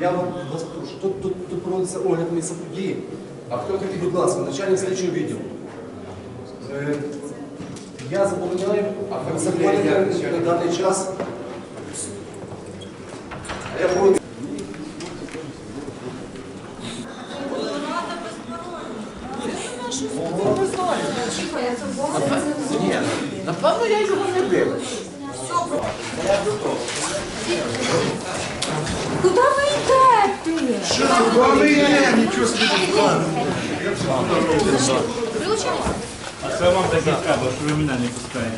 Я вам вас прошу, тут, тут, тут проводиться огляд місця події. А хто такий, будь ласка, начальник слідчого відділу. Е, Я забороняю заходити на даний час. Я буду Напевно, я його не бив. Куди ви йдете? А це вам таке треба, що ви мене не пускаєте.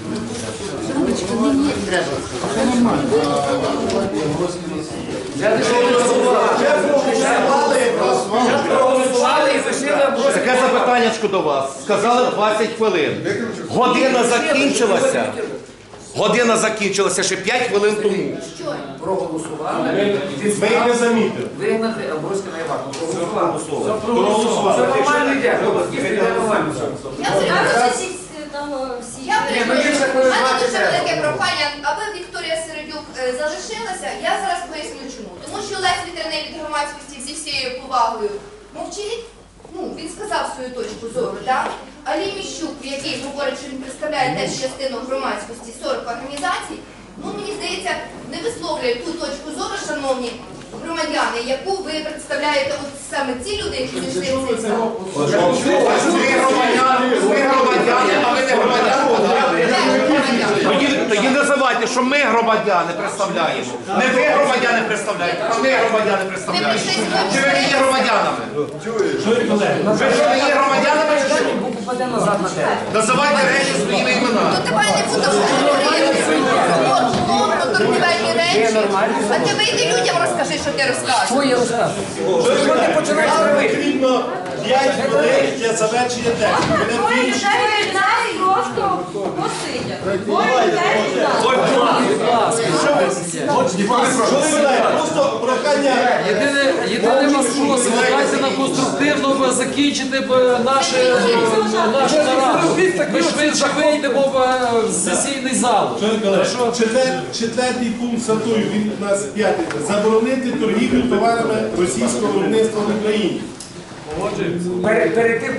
Таке запитаннячко до вас. Сказали 20 хвилин. Година закінчилася. Година закінчилася ще 5 хвилин тому. проголосували. Ми їх не замітили. Вигнати Абруська на Івану. Проголосували. Це нормально йде. Нормально. Я всі. Я коли У мене дуже велике прохання, аби Вікторія Середюк е, залишилася. Я зараз поясню чому. Тому що Олег Вітерний від громадськості зі всією повагою мовчить. Ну, він сказав свою точку зору, так? Алі Міщук, який говорить, що він представляє теж частину громадськості 40 організацій, ну мені здається, не висловлює ту точку зору, шановні громадяни, яку ви представляєте от саме ці люди, які зійшли в цей зал. Ви громадяни, ви громадяни, а ви не громадяни. Тоді, називайте, що ми громадяни представляємо. Не ви громадяни представляєте, а ми громадяни представляємо. Чи ви не є громадянами? Ви що не є громадянами чи що? Попаде назад на тебе. Називайте речі своїми Ну іменами. не торгівельні речі. А ти вийди людям розкажи, що ти розкажеш. Що я розказую? Що ти починаєш робити? Потрібно 5 хвилин для завершення тексту. Мене більше. людей від нас просто посидять. Двоє людей від нас. Що ви знаєте? Просто прохання. Єдине, єдине вас просимо, дайте нам конструктивно б закінчити б наше, е, нашу нараду. Ми швидше вийдемо в е, сесійний зал. Шановні колеги, четвер- четвертий пункт сатую, він у нас п'ятий. Заборонити торгівлю товарами російського виробництва в Україні. Перед, перед тим